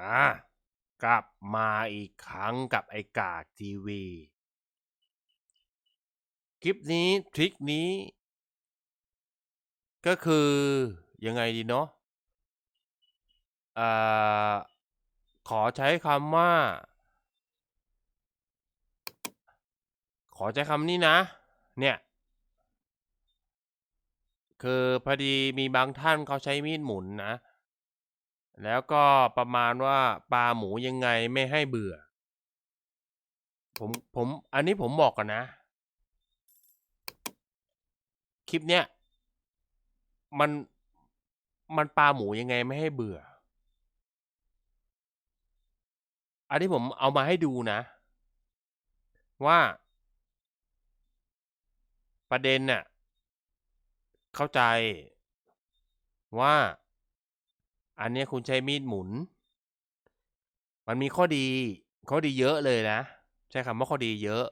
อะกลับมาอีกครั้งกับไอกากทีวี คลิปนี้ทริคนี้ ก็คือยังไงดีเนาะอ่าขอใช้คำว่า ขอใช้คำนี้นะ เนี่ยคือพอดีมีบางท่านเขาใช้มีดหมุนนะ แล้วก็ประมาณว่าปลาหมูยังไงไม่ให้เบื่อ ผมผมอันนี้ผมบอกกันนะ คลิปเนี้ยมันมันปลาหมูยังไงไม่ให้เบื่อ อันนี้ผมเอามาให้ดูนะ ว่า ประเด็นน่ะเข้าใจว่า อันนี้คุณใช้มีดหมุน มันมีข้อดีข้อดีเยอะเลยนะ ใช้คำว่าข้อดีเยอะ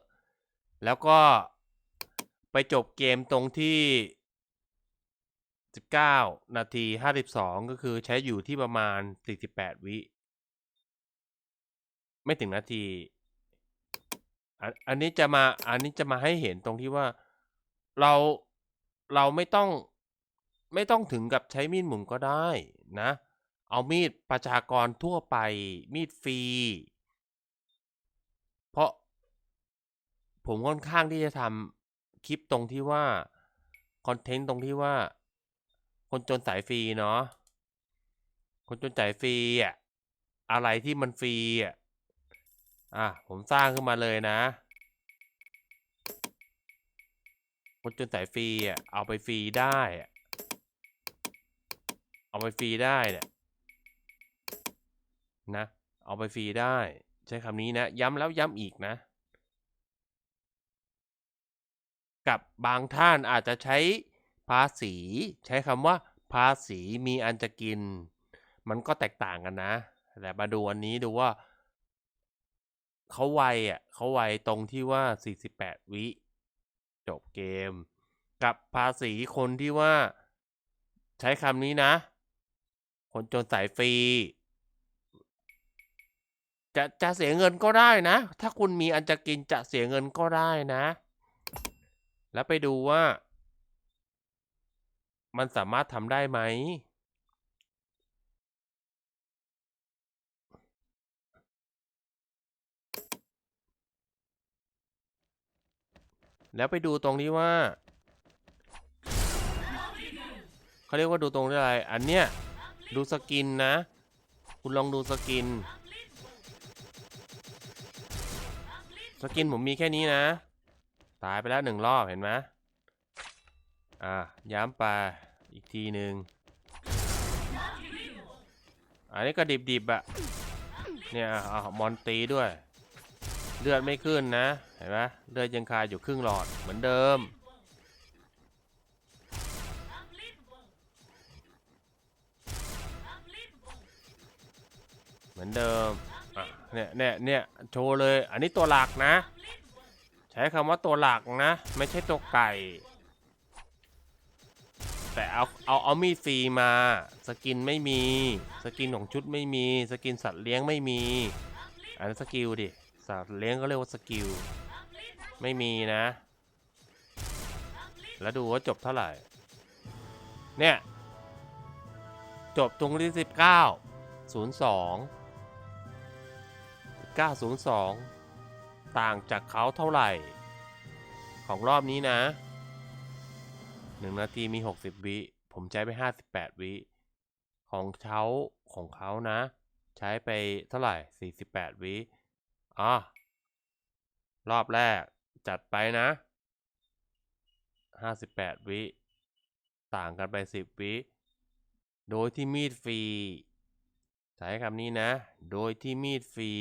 แล้วก็ไปจบเกมตรงที่ 19 นาที 52 ก็คือใช้อยู่ที่ประมาณ 48 วิ ไม่ถึงนาที อันนี้จะมาอันนี้จะมาให้เห็นตรงที่ว่าเราเราไม่ต้องไม่ต้องถึงกับใช้มีดหมุนก็ได้นะ เอามีดประชากรทั่วไป มีดฟรี เพราะผมค่อนข้างที่จะทำคลิปตรงที่ว่า คอนเทนต์ตรงที่ว่า คนจนสายฟรีเนาะคนจนสายฟรีอะอะไรที่มันฟรีอะอะผมสร้างขึ้นมาเลยนะ คนจนสายฟรีอะเอาไปฟรีได้ เอาไปฟรีได้เนี่ย นะ เอาไปฟรีได้ ใช้คำนี้นะ ย้ำแล้วย้ำอีกนะ กับบางท่านอาจจะใช้ภาษี ใช้คำว่า ภาษีมีอันจะกิน มันก็แตกต่างกันนะ แต่มาดูอันนี้ดูว่าเขาไวอะเขาไวตรงที่ว่า 48 วิ จบเกม กับภาษีคนที่ว่า ใช้คำนี้นะ คนจนสายฟรี จะจะเสียเงินก็ได้นะ ถ้าคุณมีอันจะกินจะเสียเงินก็ได้นะ แล้วไปดูว่า มันสามารถทำได้ไหม แล้วไปดูตรงนี้ว่าเขาเรียกว่าดูตรงอะไร อันเนี้ยดูสกินนะ คุณลองดูสกิน สกินผมมีแค่นี้นะ ตายไปแล้วหนึ่งรอบเห็นไหมอะย้ำไปอีกทีหนึ่งอันนี้ก็ดิบๆอะเนี่ยเอามอนตีด้วย เลือดไม่ขึ้นนะ เห็นไหมเลือดยังคาอยู่ครึ่งหลอดเหมือนเดิม เหมือนเดิม เนี่ยเนี่ยเนี่ยโชว์เลย อันนี้ตัวหลักนะ ใช้คำว่าตัวหลักนะ ไม่ใช่ตัวไก่ แต่เอาเอาเอามีดฟรีมา สกินไม่มี สกินของชุดไม่มี สกินสัตว์เลี้ยงไม่มี อันนั้สกิลดิ สัตว์เลี้ยงก็เรียกว่าสกิล ไม่มีนะ แล้วดูว่าจบเท่าไหร่ เนี่ย จบตรงที่สิบเก้าศูนย์สอง เก้าศูนย์สองต่างจากเขาเท่าไหร่ ของรอบนี้นะหนึ่งนาทีมีหกสิบวิ ผมใช้ไปห้าสิบแปดวิ ของเขาของเขานะ ใช้ไปเท่าไหร่สี่สิบแปดวิอ๋อรอบแรกจัดไปนะห้าสิบแปดวิ ต่างกันไปสิบวิ โดยที่มีดฟรี ช้คำนี้นะ โดยที่มีดฟรี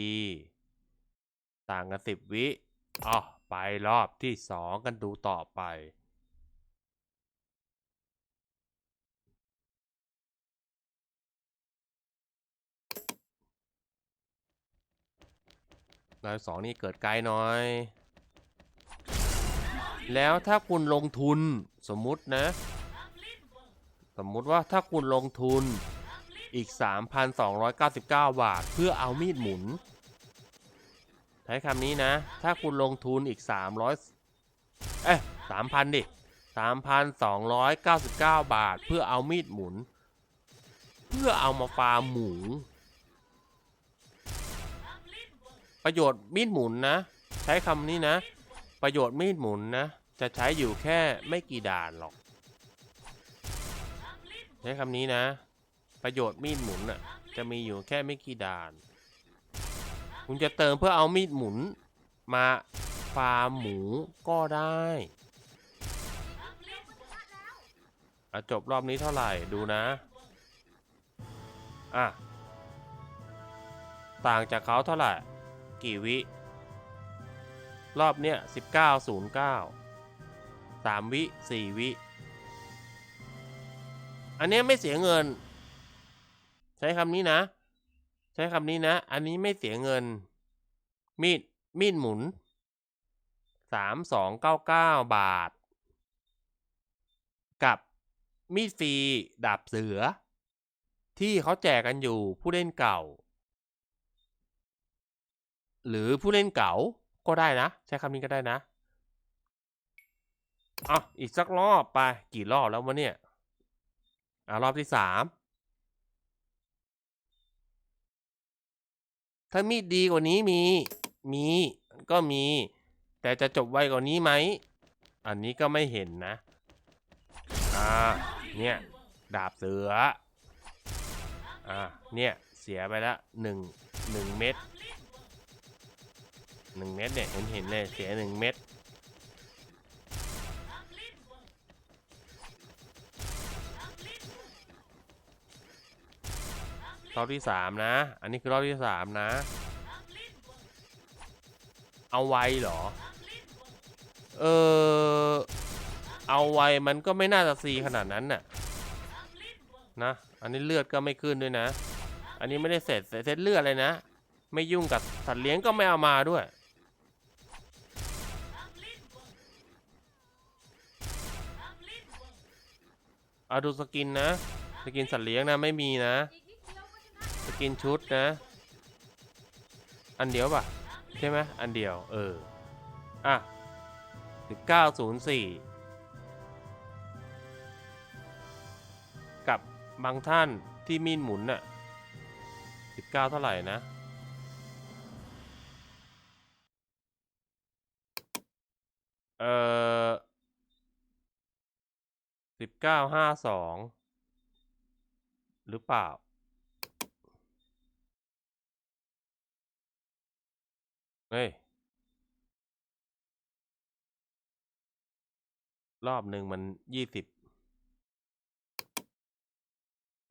ต่างกันสิบวิอ๋อไปรอบที่สองกันดูต่อไปรอบสองนี่เกิดไกลหน่อย แล้วถ้าคุณลงทุนสมมุตินะ สมมุติว่าถ้าคุณลงทุน อีก 3,299 บาท เพื่อเอามีดหมุน ใช้คำนี้นะ ถ้าคุณลงทุนอีก 300 เอ้ย3,000 ดิ 3,299 บาท เพื่อเอามีดหมุน เพื่อเอามาฟาร์มหมู ประโยชน์มีดหมุนนะ ใช้คำนี้นะ ประโยชน์มีดหมุนนะ จะใช้อยู่แค่ไม่กี่ด่านหรอกใช้คำนี้นะ ประโยชน์มีดหมุนอะ จะมีอยู่แค่ไม่กี่ด่าน คุณจะเติมเพื่อเอามีดหมุน มาฟาร์มหมูก็ได้อะจบรอบนี้เท่าไหร่ดูนะ อะ ต่างจากเขาเท่าไหร่ กี่วิ รอบเนี้ยสิบเก้าศูนย์เก้าสามวิสี่วิ อันเนี้ยไม่เสียเงิน ใช้คำนี้นะ ใช้คำนี้นะ อันนี้ไม่เสียเงิน มีด มีดหมุนสามสองเก้าเก้าบาท กับมีดฟรีดาบเสือ ที่เขาแจกกันอยู่ผู้เล่นเก่า หรือผู้เล่นเก่าก็ได้นะ ใช้คำนี้ก็ได้นะอะอีกสักรอบไป กี่รอบแล้ววะเนี่ย อะรอบที่สาม ถ้ามีดดีกว่านี้มี มีก็มี แต่จะจบไวกว่านี้ไหม อันนี้ก็ไม่เห็นนะ อ่า เนี่ย ดาบเสือ อ่า เนี่ย เสียไปละหนึ่งหนึ่งเม็ดหนึ่งเม็ดเนี่ยเห็นเห็นเลยเสียหนึ่งเม็ด รอบที่สามนะ อันนี้คือรอบที่สามนะ เอาไว้เหรอ เออ เอาไว้มันก็ไม่น่าจะซีขนาดนั้นน่ะ นะ อันนี้เลือดก็ไม่ขึ้นด้วยนะ อันนี้ไม่ได้เสร็จเสร็จเลือดเลยนะ ไม่ยุ่งกับสัตว์เลี้ยงก็ไม่เอามาด้วยเอาดูสกินนะ สกินสัตว์เลี้ยงนะไม่มีนะ สกินชุดนะ อันเดียวป่ะ ใช่ไหมอันเดียว เออ อะสิบเก้าศูนย์สี่กับบางท่านที่มีนหมุนน่ะสิบเก้าเท่าไหร่นะเออสิบเก้าห้าสองหรือเปล่า เฮ้ย รอบหนึ่งมันยี่สิบ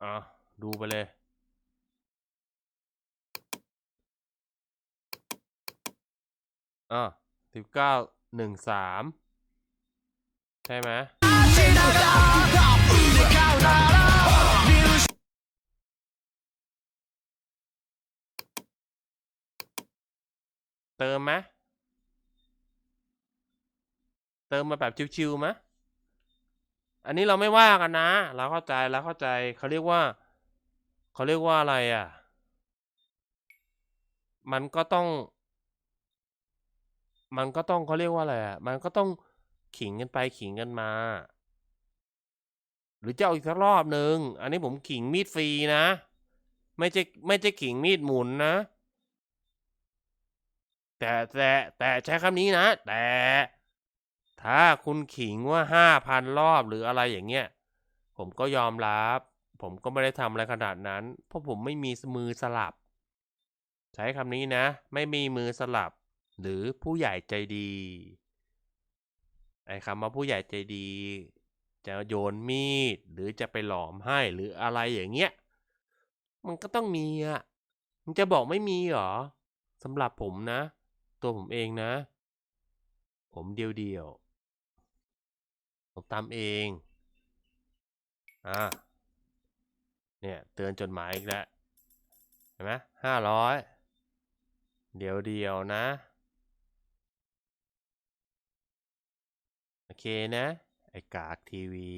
อะ ดูไปเลย อะสิบเก้าหนึ่งสามใช่ไหม เติมไหมเติมมาแบบชิวๆไหมอันนี้เราไม่ว่ากันนะ เราเข้าใจเราเข้าใจเขาเรียกว่าเขาเรียกว่าอะไรอะ มันก็ต้อง มันก็ต้องเขาเรียกว่าอะไรอะ มันก็ต้องขิงกันไปขิงกันมา หรือจะเอาอีกสักรอบหนึ่งอันนี้ผมขิงมีดฟรีนะ ไม่ใช่ไม่ใช่ขิงมีดหมุนนะ แต่แต่แต่ใช้คำนี้นะ แต่ ถ้าคุณขิงว่าห้าพันรอบหรืออะไรอย่างเงี้ย ผมก็ยอมรับ ผมก็ไม่ได้ทำอะไรขนาดนั้น เพราะผมไม่มีมือสลับ ใช้คำนี้นะ ไม่มีมือสลับ หรือผู้ใหญ่ใจดี ไอ้คำว่าผู้ใหญ่ใจดี จะโยนมีด หรือจะไปหลอมให้หรืออะไรอย่างเงี้ย มันก็ต้องมีอะ มันจะบอกไม่มีเหรอสำหรับผมนะ ตัวผมเองนะ ผมเดียวเดียว ผมตามเอง อ่า เนี่ย เตือนจดหมายอีกแล้ว เห็นไหมห้าร้อย เดียวเดียวนะ โอเคนะ ไอ้กากทีวี